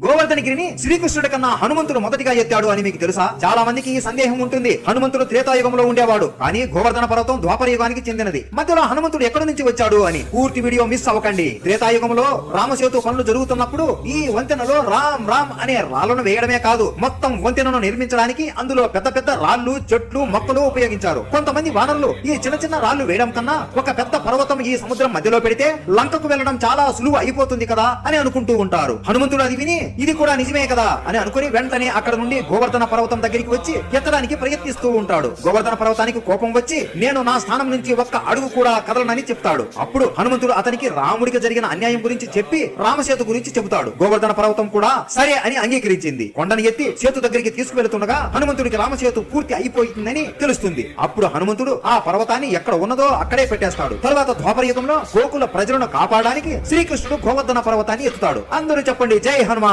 Go గోవర్ధనగిరిని శ్రీకృష్ణుడి కన్నా హనుమంతుడు మొదటిగా ఎత్తాడు అని మీకు తెలుసా? చాలా మందికి ఈ సందేహం ఉంటుంది. హనుమంతుడు త్రేతాయుగంలో ఉండేవాడు. కానీ గోవర్ధన పర్వతం ద్వాపర యుగానికి చెందినది. మధ్యలో హనుమంతుడు ఎక్కడి నుంచి వచ్చాడు అని పూర్తి వీడియో మిస్ అవ్వకండి. త్రేతాయుగంలో రామసేతు పనులు జరుగుతున్నప్పుడు ఈ వంతెనలో రామ్ రామ్ అనే రాళ్ళను వేయడమే కాదు మొత్తం వంతెనను నిర్మించడానికి అందులో పెద్ద పెద్ద రాళ్ళు చెట్లు మొక్కలు ఉపయోగించారు. కొంతమంది వానరులు ఈ చిన్న చిన్న రాళ్ళు వేయడం కన్నా ఒక పెద్ద పర్వతం ఈ సముద్రం మధ్యలో పెడితే లంకకు వెళ్ళడం చాలా సులువు అయిపోతుంది కదా అని అనుకుంటూ ఉంటారు. హనుమంతుడు అది విని ఇది కూడా నిజమే కదా అని అనుకుని వెంటనే అక్కడ నుండి గోవర్ధన పర్వతం దగ్గరికి వచ్చి ఎత్తడానికి ప్రయత్నిస్తూ ఉంటాడు. గోవర్ధన పర్వతానికి కోపం వచ్చి నేను నా స్థానం నుంచి ఒక్క అడుగు కూడా కదలనని చెప్తాడు. అప్పుడు హనుమంతుడు అతనికి రాముడికి జరిగిన అన్యాయం గురించి చెప్పి రామసేతు గురించి చెబుతాడు. గోవర్ధన పర్వతం కూడా సరే అని అంగీకరించింది. కొండను ఎత్తి సేతు దగ్గరికి తీసుకువెళ్తుండగా హనుమంతుడికి రామసేతు పూర్తి అయిపోయిందని తెలుస్తుంది. అప్పుడు హనుమంతుడు ఆ పర్వతాన్ని ఎక్కడ ఉన్నదో అక్కడే పెట్టేస్తాడు. తరువాత ద్వాపర యుగంలో గోకుల ప్రజలను కాపాడడానికి శ్రీకృష్ణుడు గోవర్ధన పర్వతాన్ని ఎత్తుతాడు. అందరూ చెప్పండి జై హనుమాన్!